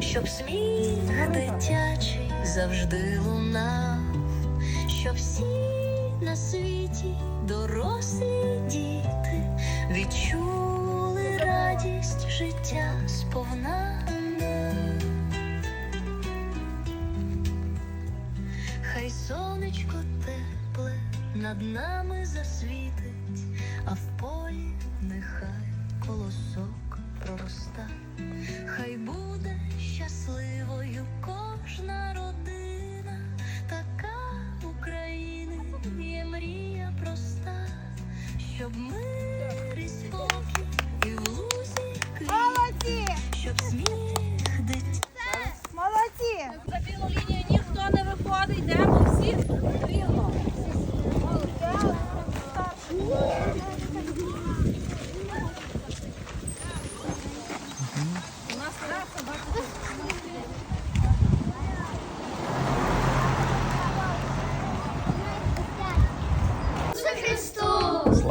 щоб сміх дитячий завжди лунав щоб всі на світі дорослі діти відчули радість життя сповна. Хай сонечко тепле над нами засвітить, а в полі нехай колосок пророста. Хай буде щасливою кожна родина, така України є мрія проста, щоб мир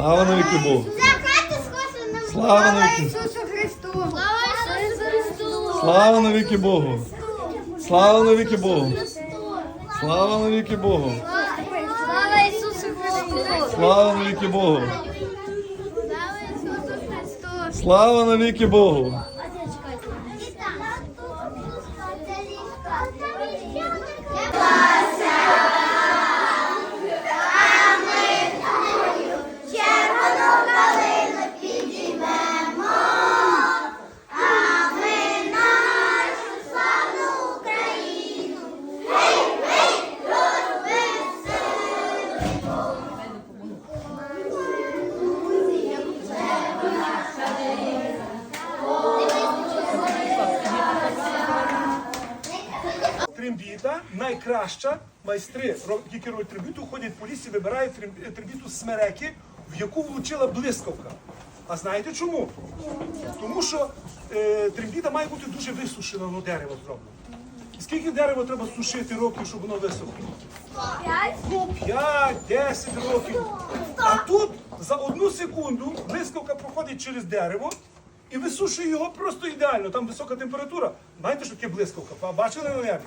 Слава навіки Богу! Слава навіки! Ісусу Христу! Слава Ісусу Христу! Слава навіки Богу! Слава навіки Богу! Слава навіки Богу! Слава Ісусу Христу! Слава навіки Богу! Слава навіки Богу! Трембіта найкраща. Майстри, які керують трембіту, ходять по лісі, вибирають трем- трембіту смереки, в яку влучила блискавка. А знаєте чому? Тому що е, трембіта має бути дуже висушена на дерево зроблено. Скільки дерева треба сушити років, щоб воно висохло? Ну, 5-10 років. А тут за одну секунду блискавка проходить через дерево і висушує його просто ідеально. Там висока температура. Знаєте, що таке блискавка? Бачили на небі?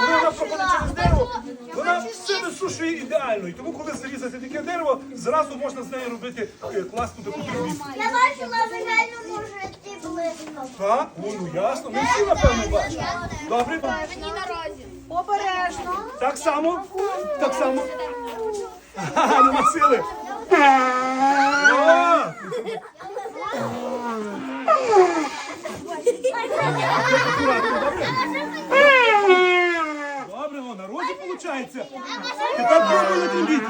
Коли вона проходить через дерево, вона все висушує ідеально. І тому, коли зрізати таке дерево, зразу можна з нею робити е, класну таку трембіту. Я бачила в реальному житті блискавку. Так, о, ну ясно. Ми всі напевно бачимо. Добре? Мені на розі. обережно. Так само? Так само. Ха-ха, нема сили. Виходить. Тепер пробуємо трембіти.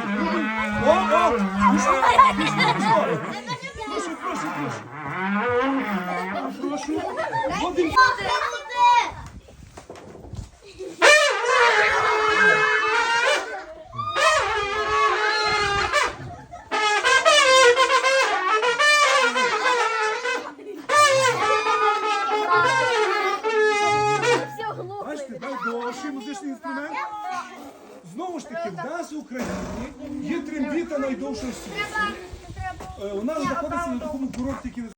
О, о, пішло, пішло, пішло. Прошу, прошу, прошу. Прошу. Один. Ж таки, в нас в Україні є трембіта найдовша в світі. У нас знаходиться на такому курорті, який